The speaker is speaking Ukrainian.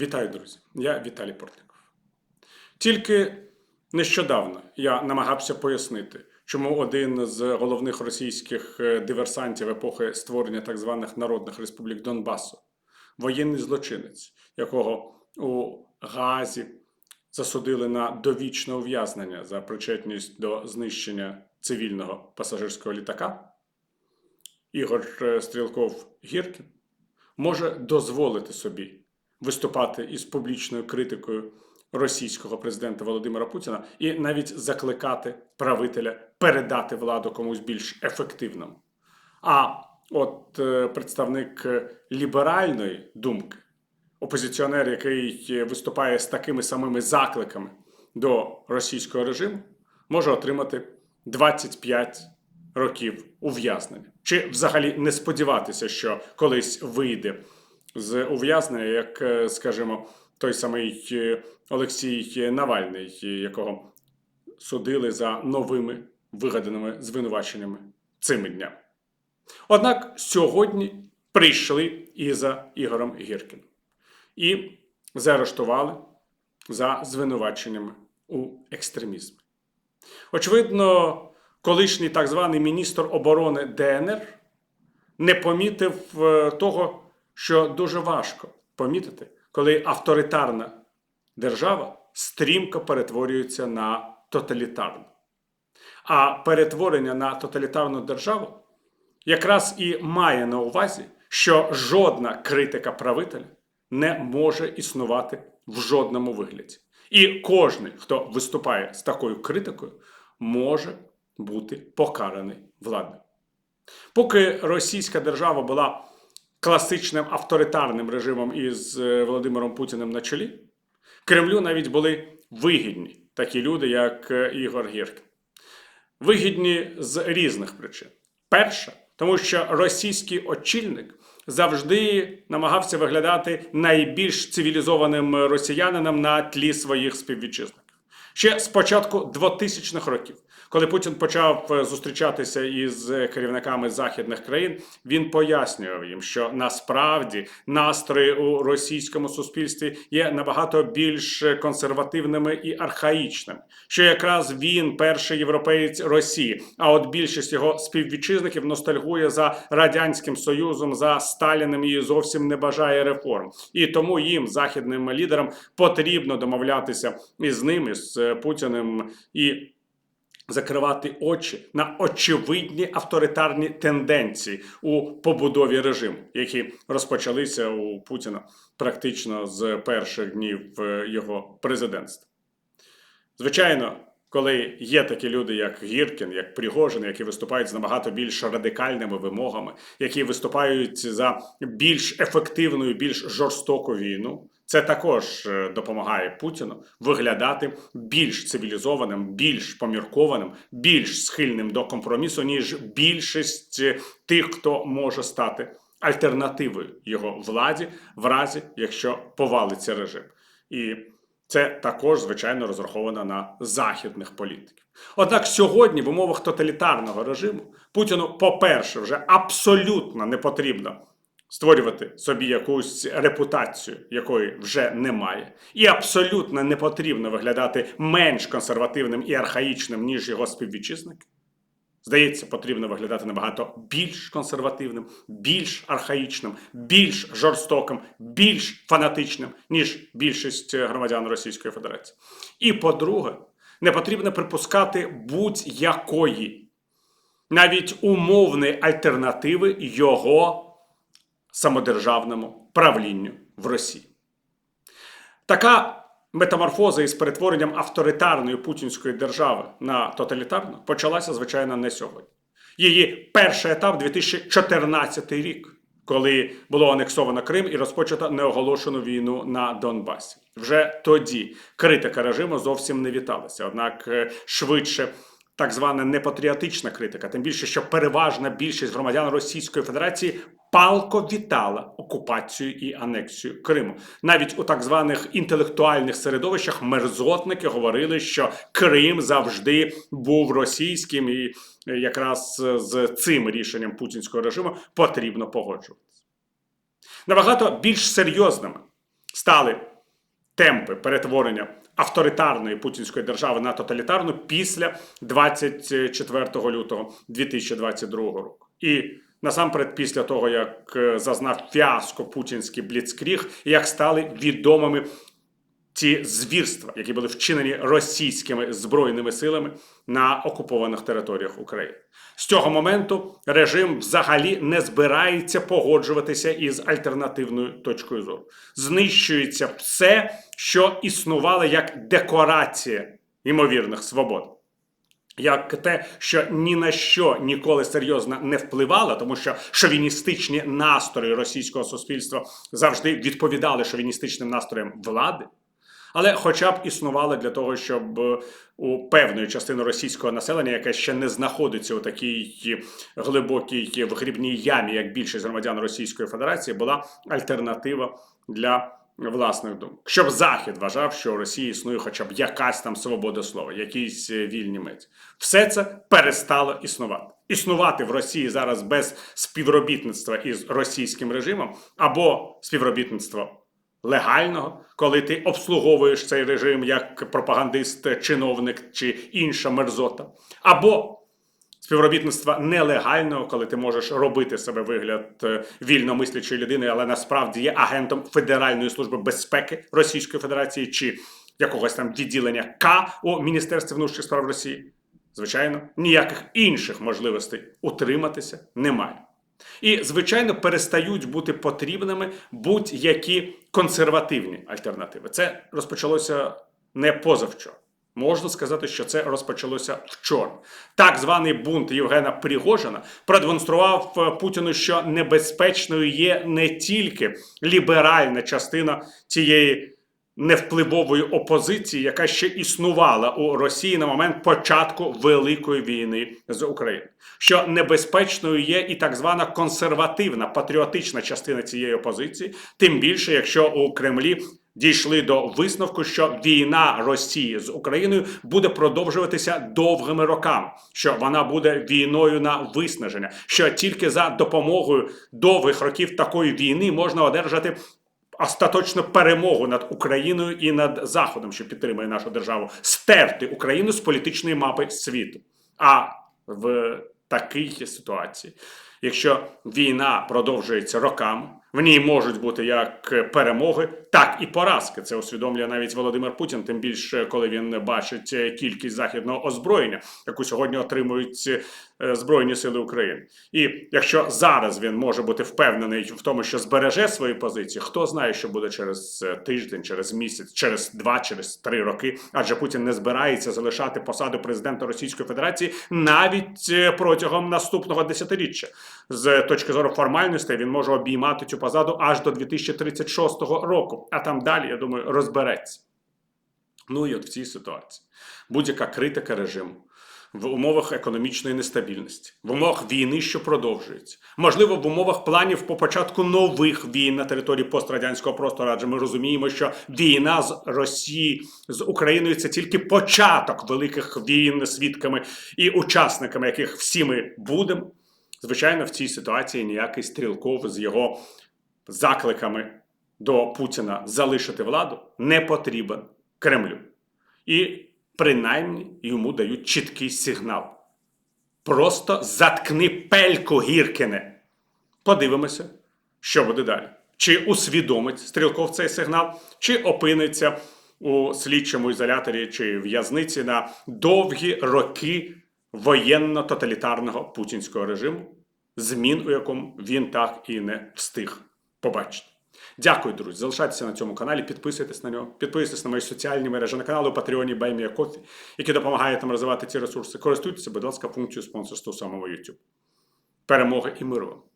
Вітаю, друзі! Я Віталій Портников. Тільки нещодавно я намагався пояснити, чому один з головних російських е, диверсантів епохи створення так званих народних республік Донбасу, воєнний злочинець, якого у Гаазі засудили на довічне ув'язнення за причетність до знищення цивільного пасажирського літака, Ігор е, Стрілков Гіркін може дозволити собі виступати із публічною критикою російського президента Володимира Путіна і навіть закликати правителя передати владу комусь більш ефективному. А от е, представник ліберальної думки, опозиціонер, який виступає з такими самими закликами до російського режиму, може отримати 25 років ув'язнення. Чи взагалі не сподіватися, що колись вийде з ув'язнення, як, е, скажімо, той самий е, Олексій Навальний, е, якого судили за новими вигаданими звинуваченнями цими днями. Однак сьогодні прийшли і за Ігорем Гіркіним і заарештували за звинуваченнями у екстремізмі. Очевидно, колишній так званий міністр оборони ДНР не помітив того, що дуже важко помітити, коли авторитарна держава стрімко перетворюється на тоталітарну. А перетворення на тоталітарну державу якраз і має на увазі, що жодна критика правителя не може існувати в жодному вигляді. І кожен, хто виступає з такою критикою, може бути покараний владою. Поки російська держава була класичним авторитарним режимом із е, Володимиром Путіним на чолі, Кремлю навіть були вигідні такі люди, як е, Ігор Гіркін. Вигідні з різних причин. Перша, тому що російський очільник завжди намагався виглядати найбільш цивілізованим росіянином на тлі своїх співвітчизників. Ще з початку 2000-х років, коли Путін почав е, зустрічатися із керівниками західних країн, він пояснював їм, що насправді настрої у російському суспільстві є набагато більш консервативними і архаїчними. Що якраз він перший європеєць Росії, а от більшість його співвітчизників ностальгує за радянським союзом, за Сталіним і зовсім не бажає реформ. І тому їм, західним лідерам, потрібно домовлятися із ними з Путіним і закривати очі на очевидні авторитарні тенденції у побудові режиму, які розпочалися у Путіна практично з перших днів е, його президентства. Звичайно. Коли є такі люди, як Гіркін, як Пригожин, які виступають з набагато більш радикальними вимогами, які виступають за більш ефективну, більш жорстоку війну, це також е, допомагає Путіну виглядати більш цивілізованим, більш поміркованим, більш схильним до компромісу, ніж більшість е, тих, хто може стати альтернативою його владі, в разі якщо повалиться режим. І це також, звичайно, розраховано на західних політиків. Однак сьогодні, в умовах тоталітарного режиму, Путіну, по-перше, вже абсолютно не потрібно створювати собі якусь репутацію, якої вже немає, і абсолютно не потрібно виглядати менш консервативним і архаїчним, ніж його співвітчизники. Здається, потрібно виглядати набагато більш консервативним, більш архаїчним, більш жорстоким, більш фанатичним, ніж більшість громадян Російської Федерації. І по-друге, не потрібно припускати будь-якої, навіть умовної альтернативи його самодержавному правлінню в Росії. Така метаморфоза із перетворенням авторитарної путінської держави на тоталітарну почалася, звичайно, не сьогодні. Її перший етап 2014 рік, коли було анексовано Крим і розпочато неоголошену війну на Донбасі. Вже тоді критика режиму зовсім не віталася. Однак е, швидше так звана непатріотична критика, тим більше, що переважна більшість громадян Російської Федерації палко вітала окупацію і анексію Криму. Навіть у так званих інтелектуальних середовищах мерзотники говорили, що Крим завжди був російським, і якраз з цим рішенням путінського режиму потрібно погоджуватися. Набагато більш серйозними стали темпи перетворення авторитарної путінської держави на тоталітарну після 24 лютого 2022 року. І насамперед, після того, як е, зазнав фіаско путінський бліцкріг, як стали відомими ті звірства, які були вчинені російськими збройними силами на окупованих територіях України. З цього моменту режим взагалі не збирається погоджуватися із альтернативною точкою зору. Знищується все, що існувало як декорація ймовірних свобод. Як те, що ні на що ніколи серйозно не впливало, тому що шовіністичні настрої російського суспільства завжди відповідали шовіністичним настроям влади, але хоча б існували для того, щоб е, у певної частини російського населення, яке ще не знаходиться у такій глибокій вигрібній ямі, як більшість громадян Російської Федерації, була альтернатива для власних думок. Щоб Захід вважав, що у Росії існує хоча б якась там свобода слова, якісь е, вільні медіа. Все це перестало існувати. Існувати в Росії зараз без співробітництва із російським режимом або співробітництва легального, коли ти обслуговуєш цей режим як пропагандист, чиновник чи інша мерзота, або співробітництва нелегального, коли ти можеш робити себе вигляд е, вільно мислячої людини, але насправді є агентом Федеральної служби безпеки Російської Федерації чи якогось там відділення К у Міністерстві внутрішніх справ Росії. Звичайно, ніяких інших можливостей утриматися немає. І, звичайно, перестають бути потрібними будь-які консервативні альтернативи. Це розпочалося не позавчора. Можна сказати, що це розпочалося вчора. Так званий бунт Євгена Пригожина продемонстрував е, Путіну, що небезпечною є не тільки ліберальна частина цієї невпливової опозиції, яка ще існувала у Росії на момент початку великої війни з Україною. Що небезпечною є і так звана консервативна патріотична частина цієї опозиції, тим більше, якщо у Кремлі. Дійшли до висновку, що війна Росії з Україною буде продовжуватися довгими роками, що вона буде війною на виснаження, що тільки за допомогою довгих років такої війни можна одержати остаточну перемогу над Україною і над Заходом, що підтримує нашу державу, стерти Україну з політичної мапи світу. А в такій ситуації, якщо війна продовжується роками, в ній можуть бути як перемоги, так і поразки. Це усвідомлює навіть Володимир Путін, тим більше коли він бачить кількість західного озброєння, яку сьогодні отримують Збройні Сили України. І якщо зараз він може бути впевнений в тому, що збереже свої позиції, хто знає, що буде через е, тиждень, через місяць, через два, через три роки, адже Путін не збирається залишати посаду президента Російської Федерації навіть е, протягом наступного десятиріччя. З точки зору формальностей він може обіймати цю позаду аж до 2036 року. А там далі, я думаю, розбереться. Ну і от в цій ситуації будь-яка критика режиму в умовах економічної нестабільності, в умовах війни, що продовжується, можливо, в умовах планів по початку нових війн на території пострадянського простору, адже ми розуміємо, що війна з Росією з Україною це тільки початок великих війн, свідками і учасниками, яких всі ми будемо. Звичайно, в цій ситуації ніякий стрілков з його закликами до Путіна залишити владу не потрібен Кремлю. І принаймні йому дають чіткий сигнал. Просто заткни пельку Гіркине. Подивимося, що буде далі. Чи усвідомить стрілков цей сигнал, чи опиниться у слідчому ізоляторі чи в'язниці на довгі роки воєнно-тоталітарного путінського режиму, змін у якому він так і не встиг побачити. Дякую, друзі. Залишайтеся на цьому каналі, підписуйтесь на нього, підписуйтесь на мої соціальні мережі на каналі у Патреоні Баймія Кофі, які допомагають нам розвивати ці ресурси. Користуйтеся, будь ласка, функцією спонсорства самого YouTube. Перемоги і миру! вам!